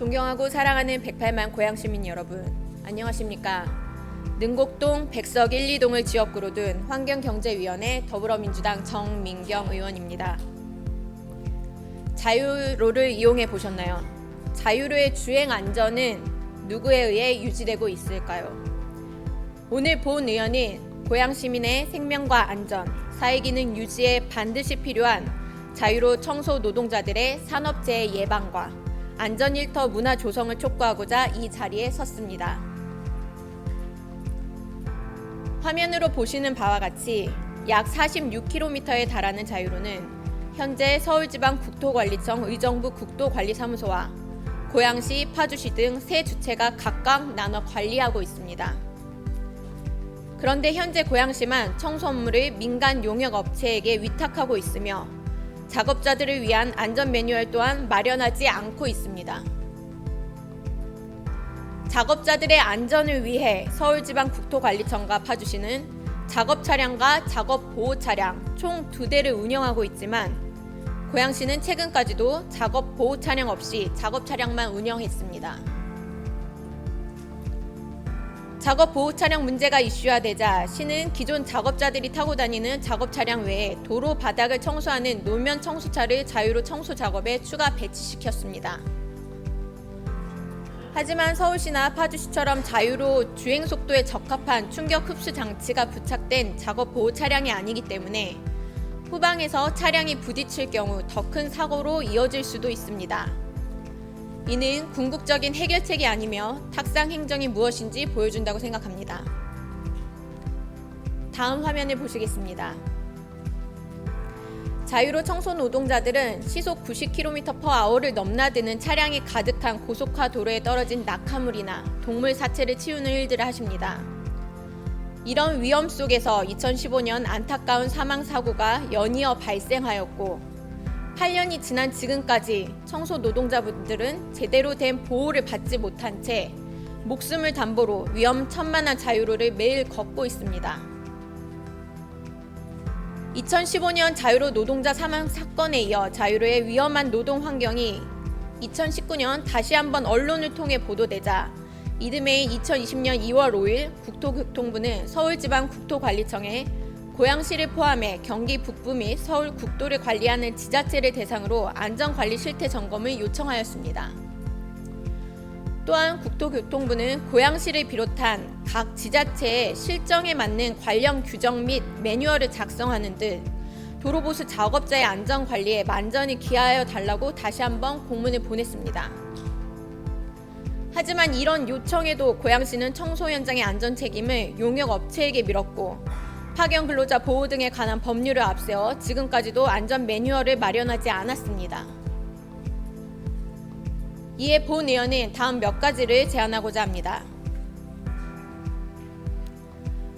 존경하고 사랑하는 108만 고향 시민 여러분, 안녕하십니까? 능곡동 백석 1, 2동을 지역구로 둔 환경경제위원회 더불어민주당 정민경 의원입니다. 자유로를 이용해 보셨나요? 자유로의 주행 안전은 누구에 의해 유지되고 있을까요? 오늘 본 의원은 고향 시민의 생명과 안전, 사회기능 유지에 반드시 필요한 자유로 청소 노동자들의 산업재해 예방과 안전 일터 문화 조성을 촉구하고자 이 자리에 섰습니다. 화면으로 보시는 바와 같이 약 46km에 달하는 자유로는 현재 서울지방 국토관리청 의정부 국토관리사무소와 고양시, 파주시 등 세 주체가 각각 나눠 관리하고 있습니다. 그런데 현재 고양시만 청소 업무를 민간 용역 업체에게 위탁하고 있으며 작업자들을 위한 안전 매뉴얼 또한 마련하지 않고 있습니다. 작업자들의 안전을 위해 서울지방국토관리청과 파주시는 작업 차량과 작업 보호 차량 총 두 대를 운영하고 있지만 고양시는 최근까지도 작업 보호 차량 없이 작업 차량만 운영했습니다. 작업 보호 차량 문제가 이슈화되자 시는 기존 작업자들이 타고 다니는 작업 차량 외에 도로 바닥을 청소하는 노면 청소차를 자유로 청소 작업에 추가 배치시켰습니다. 하지만 서울시나 파주시처럼 자유로 주행 속도에 적합한 충격 흡수 장치가 부착된 작업 보호 차량이 아니기 때문에 후방에서 차량이 부딪힐 경우 더 큰 사고로 이어질 수도 있습니다. 이는 궁극적인 해결책이 아니며 탁상 행정이 무엇인지 보여준다고 생각합니다. 다음 화면을 보시겠습니다. 자유로 청소 노동자들은 시속 90km/h를 넘나드는 차량이 가득한 고속화 도로에 떨어진 낙하물이나 동물 사체를 치우는 일들을 하십니다. 이런 위험 속에서 2015년 안타까운 사망 사고가 연이어 발생하였고 8년이 지난 지금까지 청소 노동자분들은 제대로 된 보호를 받지 못한 채 목숨을 담보로 위험천만한 자유로를 매일 걷고 있습니다. 2015년 자유로 노동자 사망 사건에 이어 자유로의 위험한 노동 환경이 2019년 다시 한번 언론을 통해 보도되자 이듬해인 2020년 2월 5일 국토교통부는 서울지방국토관리청에 고양시를 포함해 경기 북부 및 서울 국도를 관리하는 지자체를 대상으로 안전관리 실태 점검을 요청하였습니다. 또한 국토교통부는 고양시를 비롯한 각 지자체의 실정에 맞는 관련 규정 및 매뉴얼을 작성하는 등 도로보수 작업자의 안전 관리에 만전히 기하여 달라고 다시 한번 공문을 보냈습니다. 하지만 이런 요청에도 고양시는 청소 현장의 안전 책임을 용역 업체에게 밀었고 파견 근로자 보호 등에 관한 법률을 앞세워 지금까지도 안전 매뉴얼을 마련하지 않았습니다. 이에 본 의원은 다음 몇 가지를 제안하고자 합니다.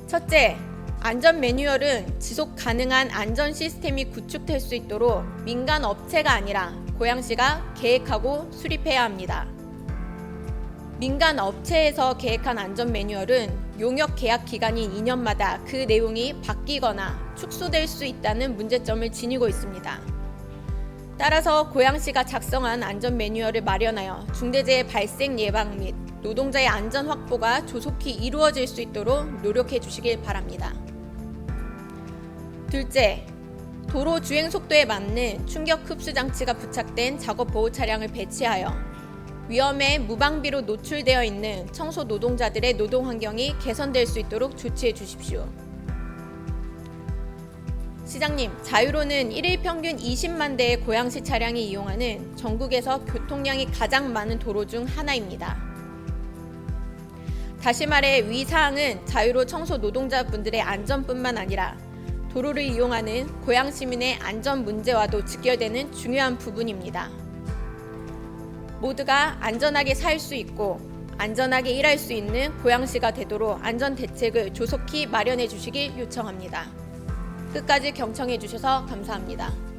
첫째, 안전 매뉴얼은 지속 가능한 안전 시스템이 구축될 수 있도록 민간 업체가 아니라 고양시가 계획하고 수립해야 합니다. 민간 업체에서 계획한 안전 매뉴얼은 용역 계약 기간이 2년마다 그 내용이 바뀌거나 축소될 수 있다는 문제점을 지니고 있습니다. 따라서 고양시가 작성한 안전 매뉴얼을 마련하여 중대재해 발생 예방 및 노동자의 안전 확보가 조속히 이루어질 수 있도록 노력해 주시길 바랍니다. 둘째, 도로 주행 속도에 맞는 충격 흡수 장치가 부착된 작업 보호 차량을 배치하여 위험에 무방비로 노출되어 있는 청소 노동자들의 노동 환경이 개선될 수 있도록 조치해 주십시오. 시장님, 자유로는 일일 평균 20만 대의 고양시 차량이 이용하는 전국에서 교통량이 가장 많은 도로 중 하나입니다. 다시 말해 위 사항은 자유로 청소 노동자분들의 안전뿐만 아니라 도로를 이용하는 고양 시민의 안전 문제와도 직결되는 중요한 부분입니다. 모두가 안전하게 살 수 있고 안전하게 일할 수 있는 고양시가 되도록 안전 대책을 조속히 마련해 주시길 요청합니다. 끝까지 경청해 주셔서 감사합니다.